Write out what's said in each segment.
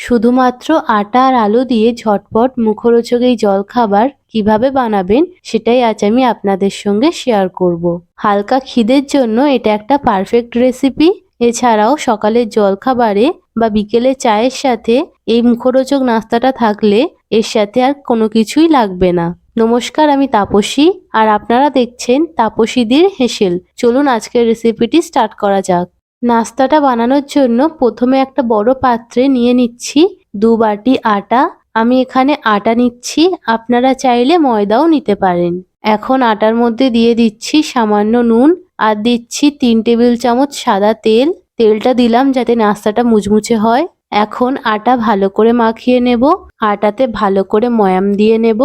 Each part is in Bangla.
শুধুমাত্র আটা আর আলু দিয়ে ঝটপট মুখরোচক এই জলখাবার কীভাবে বানাবেন, সেটাই আজ আমি আপনাদের সঙ্গে শেয়ার করব। হালকা খিদের জন্য এটা একটা পারফেক্ট রেসিপি এছাড়াও সকালের জলখাবারে বা বিকেলে চায়ের সাথে এই মুখরোচক নাস্তাটা থাকলে এর সাথে আর কোনো কিছুই লাগবে না। নমস্কার, আমি তাপসী আর আপনারা দেখছেন তাপসীদের হেসেল। চলুন আজকের রেসিপিটি স্টার্ট করা যাক। নাস্তাটা বানানোর জন্য প্রথমে একটা বড় পাত্রে নিয়ে নিচ্ছি দু বাটি আটা। আমি এখানে আটা নিচ্ছি। আপনারা চাইলে ময়দাও নিতে পারেন। এখন আটার মধ্যে দিয়ে দিচ্ছি সামান্য নুন আর দিচ্ছি তিন টেবিল চামচ সাদা তেল। তেলটা দিলাম যাতে নাস্তাটা মুচমুচে হয়। এখন আটা ভালো করে মাখিয়ে নেব। আটাতে ভালো করে ময়াম দিয়ে নেব।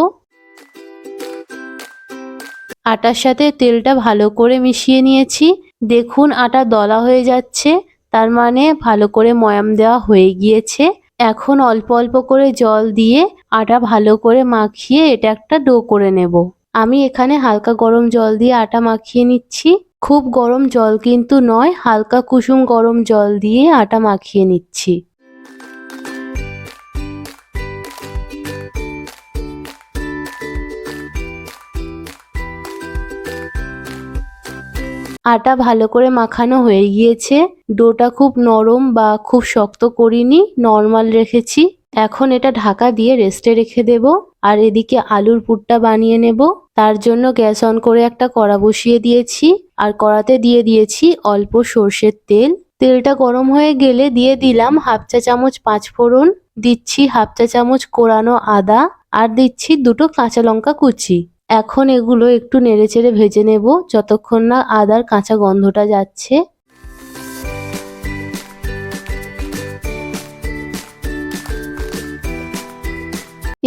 আটার সাথে তেলটা ভালো করে মিশিয়ে নিয়েছি। দেখুন আটা দলা হয়ে যাচ্ছে, তার মানে ভালো করে ময়াম দেওয়া হয়ে গিয়েছে। এখন অল্প অল্প করে জল দিয়ে আটা ভালো করে মাখিয়ে এটা একটা ডো করে নেব। আমি এখানে হালকা গরম জল দিয়ে আটা মাখিয়ে নিচ্ছি। খুব গরম জল কিন্তু নয়, হালকা কুসুম গরম জল দিয়ে আটা মাখিয়ে নিচ্ছি। আটা ভালো করে মাখানো হয়ে গিয়েছে। ডোটা খুব নরম বা খুব শক্ত করিনি, নর্মাল রেখেছি। এখন এটা ঢাকা দিয়ে রেস্টে রেখে দেব আর এদিকে আলুর পুরটা বানিয়ে নেব। তার জন্য গ্যাস অন করে একটা কড়া বসিয়ে দিয়েছি আর কড়াতে দিয়ে দিয়েছি অল্প সর্ষের তেল। তেলটা গরম হয়ে গেলে দিয়ে দিলাম হাফ চা চামচ পাঁচ ফোড়ন, দিচ্ছি হাফ চা চামচ কোরানো আদা আর দিচ্ছি দুটো কাঁচা লঙ্কা কুচি। এখন এগুলো একটু নেড়েচেড়ে ভেজে নেব যতক্ষণ না আদার কাঁচা গন্ধটা যাচ্ছে।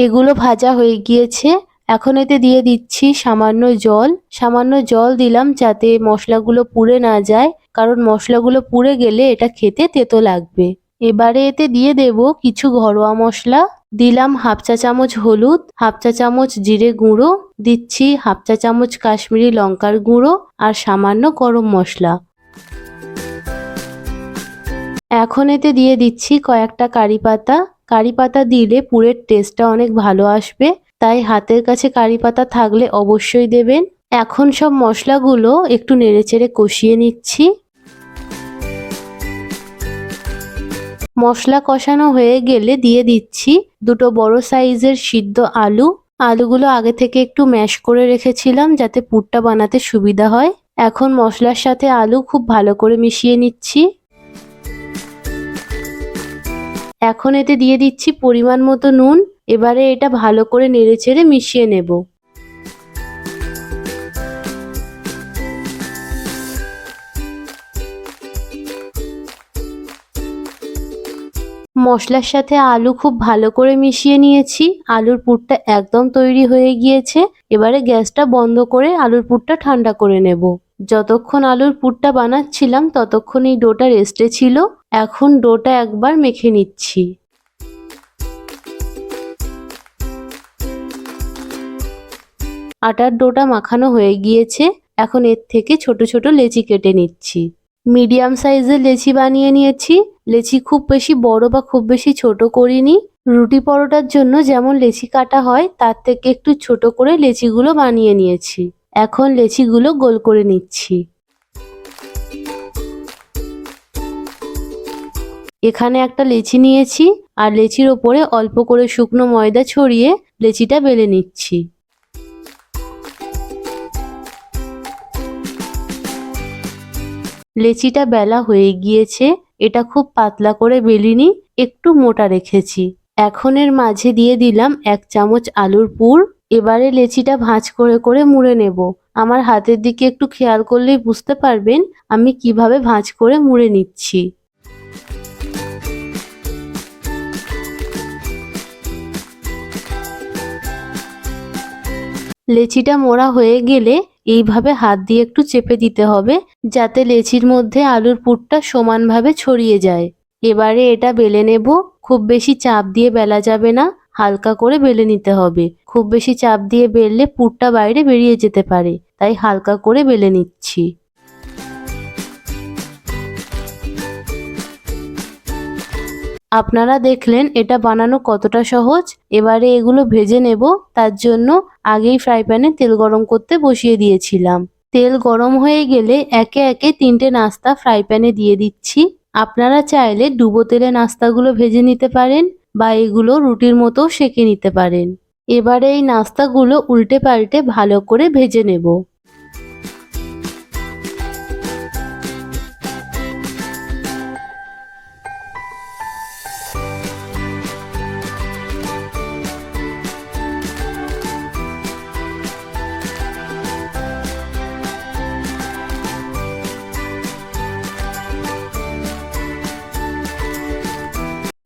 এগুলো ভাজা হয়ে গিয়েছে। এখন এতে দিয়ে দিচ্ছি সামান্য জল। সামান্য জল দিলাম যাতে মশলাগুলো পুড়ে না যায়, কারণ মশলাগুলো পুড়ে গেলে এটা খেতে তেতো লাগবে। এবারে এতে দিয়ে দেব কিছু ঘরোয়া মশলা। দিলাম হাফ চা চামচ হলুদ, হাফ চা চামচ জিরে গুঁড়ো, দিচ্ছি হাফ চা চামচ কাশ্মীরি লঙ্কার গুঁড়ো আর সামান্য গরম মশলা। এখন এতে দিয়ে দিচ্ছি কয়েকটা কারি পাতা। কারি পাতা দিলে পুরের টেস্টটা অনেক ভালো আসবে, তাই হাতের কাছে কারি পাতা থাকলে অবশ্যই দেবেন। এখন সব মশলাগুলো একটু নেড়েচেড়ে কষিয়ে নিচ্ছি। মশলা কষানো হয়ে গেলে দিয়ে দিচ্ছি দুটো বড় সাইজের সিদ্ধ আলু। আলুগুলো আগে থেকে একটু ম্যাশ করে রেখেছিলাম যাতে পুরটা বানাতে সুবিধা হয়। এখন মশলার সাথে আলু খুব ভালো করে মিশিয়ে নিচ্ছি। এখন এতে দিয়ে দিচ্ছি পরিমাণ মতো নুন। এবারে এটা ভালো করে নেড়ে নেড়েচেড়ে মিশিয়ে নেব। মশলার সাথে আলু খুব ভালো করে মিশিয়ে নিয়েছি। আলুর পুরটা একদম তৈরি হয়ে গিয়েছে। এবারে গ্যাসটা বন্ধ করে আলুর পুরটা ঠান্ডা করে নেব। যতক্ষণ আলুর পুরটা বানাচ্ছিলাম ততক্ষণ এই ডোটা রেস্টে ছিল। এখন ডোটা একবার মেখে নিচ্ছি। আটার ডোটা মাখানো হয়ে গিয়েছে। এখন এর থেকে ছোট ছোট লেচি কেটে নিচ্ছি। মিডিয়াম সাইজের লেচি বানিয়ে নিয়েছি। লেচি খুব বেশি বড় বা খুব বেশি ছোট করিনি। রুটি পরোটার জন্য যেমন লেচি কাটা হয়, তার থেকে একটু ছোট করে লেচিগুলো বানিয়ে নিয়েছি। এখন লেচিগুলো গোল করে নিচ্ছি। এখানে একটা লেচি নিয়েছি, আর লেচির ওপরে অল্প করে শুকনো ময়দা ছড়িয়ে লেচিটা বেলে নিচ্ছি। লেচিটা বেলা হয়ে গিয়েছে, এটা খুব পাতলা করে বেলিনি, একটু মোটা রেখেছি। এখন এর মাঝে দিয়ে দিলাম এক চামচ আলুর পুর, এবারে লেচিটা ভাঁজ করে করে মুড়ে নেব। আমার হাতের দিকে একটু খেয়াল করলেই বুঝতে পারবেন আমি কীভাবে ভাঁজ করে মুড়ে নিচ্ছি। লেচিটা মোড়া হয়ে গেলে এইভাবে হাত দিয়ে একটু চেপে দিতে হবে, যাতে লেচির মধ্যে আলুর পুরটা সমানভাবে ছড়িয়ে যায়। এবারে এটা বেলে নেব, খুব বেশি চাপ দিয়ে বেলা যাবে না, হালকা করে বেলে নিতে হবে। খুব বেশি চাপ দিয়ে বেললে পুরটা বাইরে বেরিয়ে যেতে পারে, তাই হালকা করে বেলে নিচ্ছি। আপনারা দেখলেন এটা বানানো কতটা সহজ। এবারে এগুলো ভেজে নেব। তার জন্য আগেই ফ্রাই প্যানে তেল গরম করতে বসিয়ে দিয়েছিলাম। তেল গরম হয়ে গেলে একে একে তিনটে নাস্তা ফ্রাই প্যানে দিয়ে দিচ্ছি। আপনারা চাইলে ডুবো তেলে নাস্তাগুলো ভেজে নিতে পারেন বা এগুলো রুটির মতো সেঁকে নিতে পারেন। এবারে এই নাস্তাগুলো উল্টে পাল্টে ভালো করে ভেজে নেব।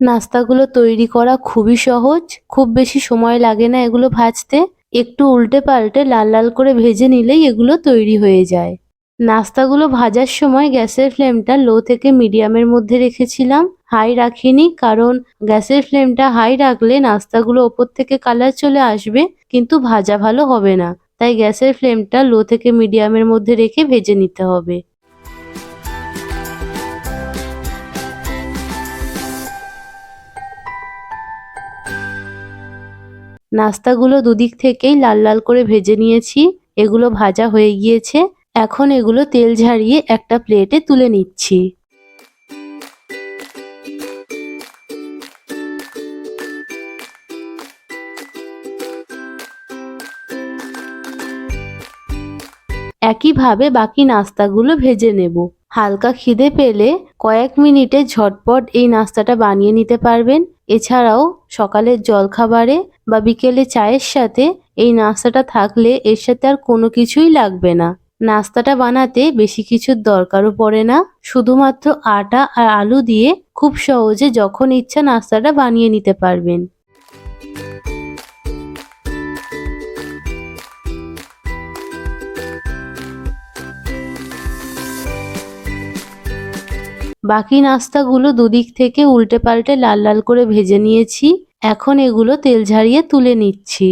নাস্তাগুলো তৈরি করা খুবই সহজ, খুব বেশি সময় লাগে না এগুলো ভাজতে। একটু উল্টে পাল্টে লাল লাল করে ভেজে নিলেই এগুলো তৈরি হয়ে যায়। নাস্তাগুলো ভাজার সময় গ্যাসের ফ্লেমটা লো থেকে মিডিয়ামের মধ্যে রেখেছিলাম, হাই রাখিনি কারণ গ্যাসের ফ্লেমটা হাই রাখলে নাস্তাগুলো ওপর থেকে কালার চলে আসবে, কিন্তু ভাজা ভালো হবে না। তাই গ্যাসের ফ্লেমটা লো থেকে মিডিয়ামের মধ্যে রেখে ভেজে নিতে হবে। নাস্তাগুলো দুদিক থেকেই লাল লাল করে ভেজে নিয়েছি, এগুলো ভাজা হয়ে গিয়েছে। এখন এগুলো তেল ঝারিয়ে একটা প্লেটে তুলে নিচ্ছি। একইভাবে বাকি নাস্তাগুলো ভেজে নেব। হালকা খিদে পেলে কয়েক মিনিটে ঝটপট এই নাস্তাটা বানিয়ে নিতে পারবেন। এছাড়াও সকালের জলখাবারে বা বিকেলে চায়ের সাথে এই নাস্তাটা থাকলে এর সাথে আর কোনো কিছুই লাগবে না। নাস্তাটা বানাতে বেশি কিছুর দরকারও পড়ে না। শুধুমাত্র আটা আর আলু দিয়ে খুব সহজে যখন ইচ্ছা নাস্তাটা বানিয়ে নিতে পারবেন। বাকি নাস্তাগুলো দুদিক থেকে উল্টে পাল্টে লাল লাল করে ভেজে নিয়েছি। এখন এগুলো তেল ঝারিয়ে তুলে নিচ্ছি।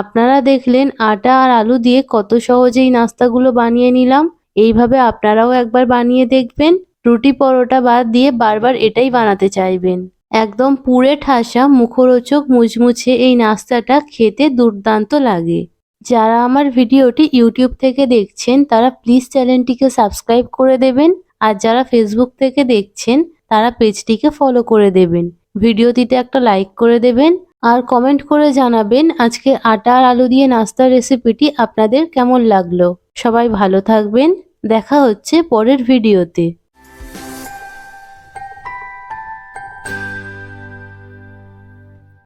আপনারা দেখলেন আটা আর আলু দিয়ে কত সহজেই নাস্তাগুলো বানিয়ে নিলাম। এইভাবে আপনারাও একবার বানিয়ে দেখবেন। রুটি পরোটা বাদ দিয়ে বারবার এটাই বানাতে চাইবেন। একদম পুড়ে ঠাসা মুখরোচক মুচমুচে এই নাস্তাটা খেতে দুর্দান্ত লাগে। যারা আমার ভিডিওটি ইউটিউব থেকে দেখছেন, তারা প্লিজ চ্যানেলটিকে সাবস্ক্রাইব করে দেবেন। আর যারা ফেসবুক থেকে দেখছেন, তারা পেজটিকে ফলো করে দেবেন। ভিডিওটিতে একটা লাইক করে দেবেন আর কমেন্ট করে জানাবেন আজকে আটা আর আলু দিয়ে নাস্তার রেসিপিটি আপনাদের কেমন লাগল। সবাই ভালো থাকবেন। দেখা হচ্ছে পরের ভিডিওতে